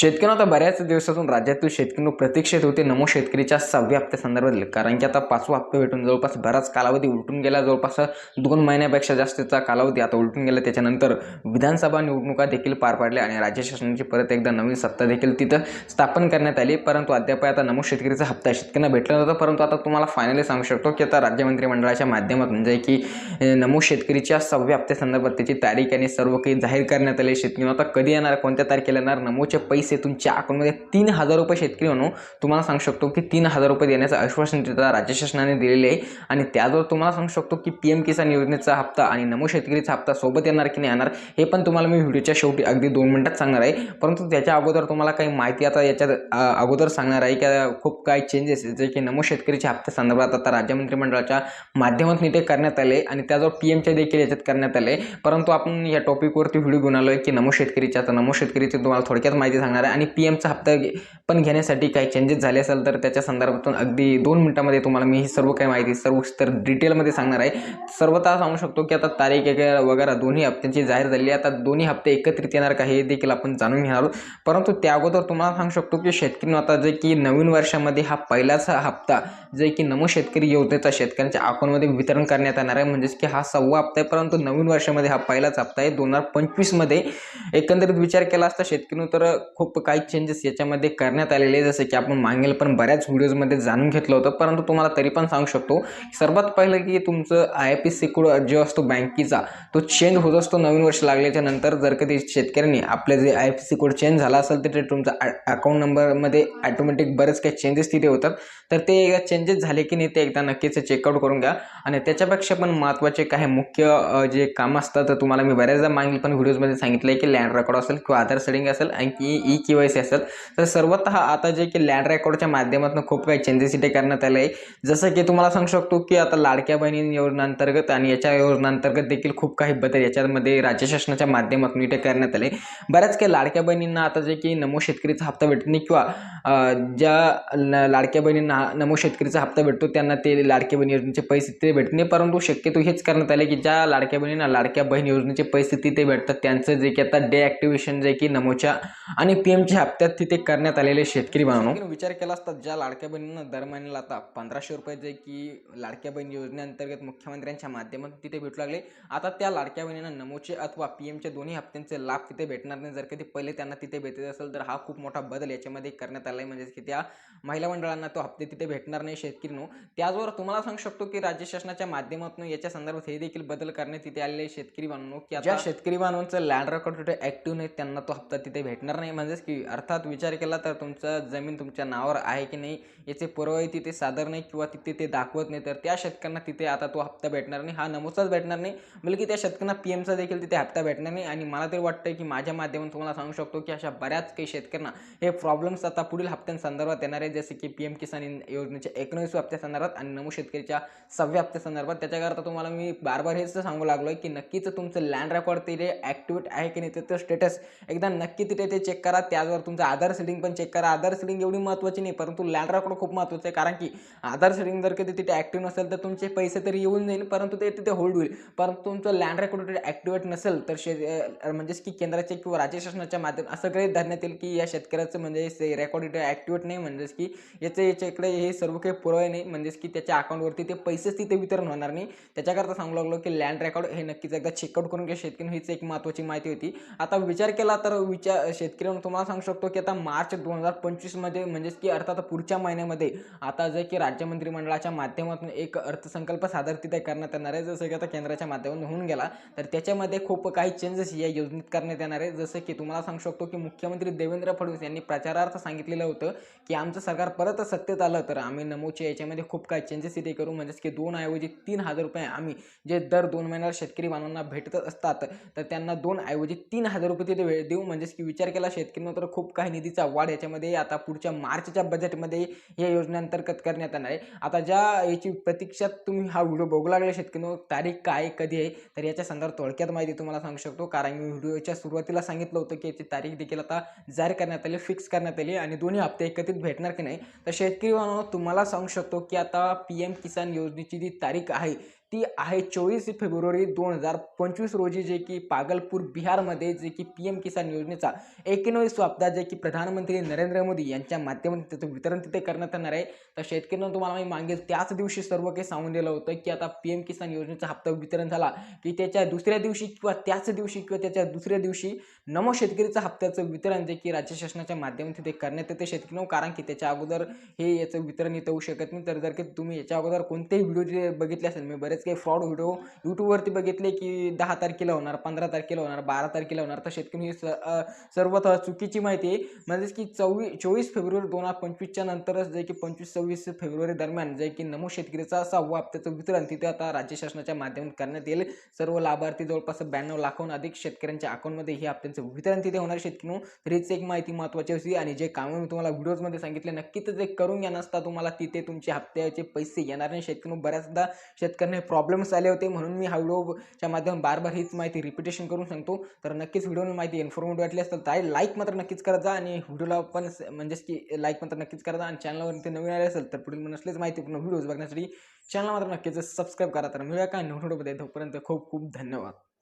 शेतकरी आता बऱ्याच दिवसातून राज्यातील शेतकरी प्रतीक्षेत होते. नमो शेतकरीच्या सहाव्या हप्त्यासंदर्भातील कारण की आता पाचवा हप्ता भेटून जवळपास बराच कालावधी उलटून गेला. जवळपास दोन महिन्यापेक्षा जास्तीचा कालावधी आता उलटून गेला. त्याच्यानंतर विधानसभा निवडणुका देखील पार पडल्या आणि राज्य शासनाची परत एकदा नवीन सत्ता देखील तिथं स्थापन करण्यात आली. परंतु अद्याप आता नमो शेतकरीचा हप्ता शेतकऱ्यांना भेटला नव्हता. परंतु आता तुम्हाला फायनली सांगू शकतो की आता राज्य मंत्रिमंडळाच्या माध्यमातून जे की नमो शेतकरीच्या सहाव्या हप्त्यासंदर्भात त्याची तारीख आणि सर्व काही जाहीर करण्यात आले. शेतकरी आता कधी येणार कोणत्या तारखेला येणार नमोचे पैसे तुमच्या अकाउंटमध्ये तीन हजार रुपये शेतकरी म्हणून तुम्हाला सांगू शकतो की तीन हजार रुपये देण्याचं आश्वासन देता राज्य शासनाने दिलेले आहे. आणि त्याचबरोबर तुम्हाला सांगू शकतो की पी एम किसान योजनेचा हप्ता आणि नमो शेतकरीचा हप्ता सोबत येणार की नाही येणार हे पण तुम्हाला मी व्हिडिओच्या शेवटी अगदी दोन मिनटात सांगणार आहे. परंतु त्याच्या अगोदर तुम्हाला काही माहिती आता याच्यात अगोदर सांगणार आहे की खूप काही चेंजेस जे की नमो शेतकरीच्या हप्त्या संदर्भात आता राज्य मंत्रिमंडळाच्या माध्यमातून ते करण्यात आले आणि त्याजवळ पी एमच्या देखील याच्यात करण्यात आले परंतु आपण या टॉपिकवरती व्हिडिओ घेऊन आलो आहे की नमो शेतकरीच्या तर नमो शेतकरीची तुम्हाला थोडक्यात माहिती सांगणार आहे. आणि पी एमचा हप्ता पण घेण्यासाठी काही चेंजेस झाले असेल तर त्याच्या संदर्भातून अगदी दोन मिनटामध्ये तुम्हाला मी ही सर्व काही माहिती सर्व तर डिटेलमध्ये सांगणार आहे. सर्वतः सांगू शकतो की आता तारीख वगैरे वगैरे दोन्ही हप्त्यांची जाहीर झाली आहे. आता दोन्ही हप्ते एकत्रित येणार का हे देखील आपण जाणून घेणार आहोत. परंतु त्या अगोदर तुम्हाला सांगू शकतो की शेतकरी आता जे की नवीन वर्षामध्ये हा पहिलाच हप्ता जे की नमो शेतकरी योजनेचा शेतकऱ्यांच्या अकाउंटमध्ये वितरण करण्यात येणार आहे. म्हणजेच की हा सव्वा हप्ता आहे. परंतु नवीन वर्षामध्ये हा पहिलाच हप्ता आहे. दोन हजार पंचवीसमध्ये एकंदरीत विचार केला असता शेतकरी तर खूप खूप काही चेंजेस याच्यामध्ये करण्यात आलेले आहे जसं की आपण मागेल पण बऱ्याच व्हिडिओजमध्ये जाणून घेतलं होतं. परंतु तुम्हाला तरी पण सांगू शकतो सर्वात पहिलं की तुमचं आय पी सी कोड जो असतो बँकेचा तो चेंज होत असतो नवीन वर्ष लागल्याच्या नंतर. जर कधी शेतकऱ्यांनी आपले जे I P C code change झाला असेल तर ते तुमचा अकाउंट नंबरमध्ये ॲटोमॅटिक बरेच काही चेंजेस तिथे होतात. तर ते एकदा चेंजेस झाले की नाही ते एकदा नक्कीच चेकआउट करून घ्या. आणि त्याच्यापेक्षा पण महत्त्वाचे काही मुख्य जे काम असतात तर तुम्हाला मी बऱ्याचदा मागील पण व्हिडिओजमध्ये सांगितलं आहे की लँड रेकॉर्ड असेल किंवा आधार सेटिंग असेल आणि ई के वाय सी असेल. तर सर्वतः आता जे की लँड रेकॉर्डच्या माध्यमातून खूप काही चेंजेस इथे करण्यात आले आहे. जसं की तुम्हाला सांगू शकतो की आता लाडक्या बहिणी योजनांतर्गत आणि याच्या योजनांतर्गत देखील खूप काही बदल याच्यामध्ये राज्य शासनाच्या माध्यमातून इथे करण्यात आले. बऱ्याच काही लाडक्या बहिणींना आता जे की नमो शेतकरीचा हप्ता भेटत नाही किंवा ज्या लाडक्या बहिणींना नमो शेतकरीचा हप्ता भेटतो त्यांना ते लाडक्या बहीण योजनेचे पैसे ते भेटत नाही. परंतु शक्यतो हेच करण्यात आले की ज्या लाडक्या बहिणींना लाडक्या बहीण योजनेचे पैसे तिथे भेटतात त्यांचं जे की आता डे ॲक्टिव्हेशन जे की नमोच्या आणि पी एमच्या हप्त्यात तिथे करण्यात आलेले शेतकरी बांधव विचार केला असता ज्या लाडक्या बहिणींना दर महिन्याला आता पंधराशे रुपये जे की लाडक्या बहीण योजनेअंतर्गत मुख्यमंत्र्यांच्या माध्यमातून तिथे भेटू लागले. आता त्या लाडक्या बहिणींना नमोचे अथवा पी एमच्या दोन्ही हप्त्यांचे लाभ तिथे भेटणार नाही. जर कधी पहिले त्यांना तिथे भेटत असेल तर हा खूप मोठा बदल याच्यामध्ये करण्यात आला आहे म्हणजेच की त्या महिला मंडळांना तो हप्ते तिथे भेटणार नाही शेतकरीनो. त्याचबरोबर तुम्हाला सांगू शकतो की राज्य शासनाच्या माध्यमातून याच्या संदर्भात हे देखील बदल करण्यात तिथे आलेले शेतकरी बांधव की ज्या शेतकरी बांधवांचं लँड रेकॉर्ड ॲक्टिव्ह नाही त्यांना तो हप्ता तिथे भेटणार नाही. म्हणजेच की अर्थात विचार केला तर तुमचं जमीन तुमच्या नावावर आहे की नाही याचे पुरावे तिथे सादर नाही किंवा तिथे ते दाखवत नाही तर त्या शेतकऱ्यांना तिथे आता तो हप्ता भेटणार नाही. हा नमूचाच भेटणार नाही. बल्कि त्या शेतकऱ्यांना पी एमचा देखील तिथे हप्ता भेटणार नाही. आणि मला तरी वाटतं की माझ्या माध्यमातून तुम्हाला सांगू शकतो की अशा बऱ्याच काही शेतकऱ्यांना हे प्रॉब्लेम्स आता पुढील हप्त्यांसंदर्भात येणार आहे जसे की पी एम किसान योजनेच्या एकोणीसव्या हप्त्यासंदर्भात आणि नमू शेतकरीच्या सहाव्या हप्त्यासंदर्भात त्याच्याकरता तुम्हाला मी बार बार हेच सांगू लागलो आहे की नक्कीच तुमचं लँड रेकॉर्ड तिथे ॲक्टिवेट आहे की नाही त्याचं स्टेटस एकदा नक्की तिथे ते चेक करा. त्याचवर तुमचं आधार सेटिंग पण चेक करा. आधार सेटिंग एवढी महत्त्वाची नाही परंतु लँड रेकॉर्ड खूप महत्त्वाचं आहे कारण की आधार सेटिंग जर कधी तिथे ॲक्टिव्ह नसेल तर तुमचे पैसे तरी येऊन जाईल परंतु ते तिथे होल्ड होईल. परंतु तुमचं लँड रेकॉर्ड तिथे ॲक्टिवेट नसेल तर शे म्हणजेच की केंद्राचे किंवा राज्य शासनाच्या माध्यम असं काही धरण्यात येईल की या शेतकऱ्याचं म्हणजे रेकॉर्ड इथे ॲक्टिवेट नाही म्हणजेच की याचे याच्याकडे हे सर्व काही पुरावे नाही म्हणजेच की त्याच्या अकाउंटवरती ते पैसेच तिथे वितरण होणार नाही. त्याच्याकरता सांगू लागलो की लँड रेकॉर्ड हे नक्कीच एकदा चेकआउट करून घ्या शेतकरी हीच एक महत्त्वाची माहिती होती. आता विचार केला तर विचार शेतकऱ्यांना तुम्हाला सांगू शकतो की आता मार्च दोन हजार पंचवीसमध्ये म्हणजेच की अर्थात पुढच्या महिन्यामध्ये आता जे की राज्य मंत्रिमंडळाच्या माध्यमातून एक अर्थसंकल्प सादर तिथे करण्यात येणार आहे जसं की आता केंद्राच्या माध्यमातून होऊन गेला तर त्याच्यामध्ये खूप काही चेंजेस या योजनेत करण्यात येणार आहे. जसं की तुम्हाला सांगू शकतो की मुख्यमंत्री देवेंद्र फडणवीस यांनी प्रचारार्थ सांगितलेलं होतं की आमचं सरकार परत सत्तेत आलं तर आम्ही नमोच्या याच्यामध्ये खूप काही चेंजेस इथे करू. म्हणजेच की दोन ऐवजी तीन हजार रुपये आम्ही जे दर दोन महिन्याला शेतकरी बांधवांना भेटत असतात तर त्यांना दोन ऐवजी तीन हजार रुपये तिथे वेळ देऊ. म्हणजेच की विचार केला शेतकरी शेतकऱ्यांना तर खूप काही निधीचा वाढ याच्यामध्ये आता पुढच्या मार्चच्या बजेटमध्ये या योजनेअंतर्गत करण्यात येणार आहे. आता ज्या याची प्रतीक्षात तुम्ही हा व्हिडिओ बघू लागले शेतकऱ्यांनो तारीख काय कधी आहे तर याच्या संदर्भात थोडक्यात माहिती तुम्हाला सांगू शकतो. कारण मी व्हिडिओच्या सुरुवातीला सांगितलं होतं की याची तारीख देखील आता जाहीर करण्यात आली फिक्स करण्यात आली आणि दोन्ही हप्ते एकत्रित भेटणार की नाही. तर शेतकरी तुम्हाला सांगू शकतो की आता पी एम किसान योजनेची जी तारीख आहे ती आहे चोवीस फेब्रुवारी दोन हजार पंचवीस रोजी जे की पागलपूर बिहारमध्ये जे की पी एम किसान योजनेचा एकोणवीस हप्ता जे की प्रधानमंत्री नरेंद्र मोदी यांच्या माध्यमातून त्याचं वितरण तिथे करण्यात येणार आहे. तर शेतकऱ्यांना तुम्हाला मी मागेल त्याच दिवशी सर्व काही सांगून दिलं होतं की आता पी एम किसान योजनेचा हप्ता वितरण झाला की त्याच्या दुसऱ्या दिवशी किंवा त्याच दिवशी किंवा त्याच्या दुसऱ्या दिवशी नमो शेतकरीचं हप्त्याचं वितरण जे की राज्य शासनाच्या माध्यमातून तिथे करण्यात येते शेतकऱ्यांना कारण की त्याच्या अगोदर हे याचं वितरण इथं होऊ शकत नाही. तर जर की तुम्ही याच्या अगोदर कोणतेही व्हिडिओ जे बघितले असेल मी बरेच काही फ्रॉड व्हिडिओ यूट्यूबवरती बघितले की दहा तारखेला होणार पंधरा तारखेला होणार बारा तारखेला होणार. तर शेतकरी ही स सर्वतः चुकीची माहिती आहे. म्हणजेच की चोवीस चोवीस फेब्रुवारी दोन हजार पंचवीसच्या नंतरच जे की पंचवीस सव्वीस फेब्रुवारी दरम्यान जे की नमो शेतकरीचा सहावा हप्त्याचं वितरण तिथे आता राज्य शासनाच्या माध्यमातून करण्यात येईल. सर्व लाभार्थी जवळपास ब्याण्णव लाखाहून अधिक शेतकऱ्यांच्या अकाउंटमध्ये हे हप्त्यांचं वितरण तिथे होणार. शेतकरी तर हीच एक माहिती महत्त्वाची होती आणि जे कामं मी तुम्हाला व्हिडिओजमध्ये सांगितले नक्कीच ते करून घ्या. नसता तुम्हाला तिथे तुमचे हप्त्याचे पैसे येणार नाही. शेतकरी बऱ्याचदा शेतकऱ्यांना प्रॉब्लेम्स आले होते म्हणून मी हा व्हिडिओच्या माध्यमातून बार बार हीच माहिती रिपिटेशन करून सांगतो. तर नक्कीच व्हिडिओ माहिती इन्फॉर्मेटिव्ह वाटली असेल तर लाईक मात्र नक्कीच करत जा आणि व्हिडिओला पण म्हणजेच की लाईक मात्र नक्कीच करा आणि चॅनलवर ते नवीन आले असेल तर पुढील नसलेच माहिती पूर्ण व्हिडिओज बघण्यासाठी चॅनल मात्र नक्कीच सबस्क्राईब करा. तर मिळूया का? नोट तोपर्यंत खूप खूप धन्यवाद.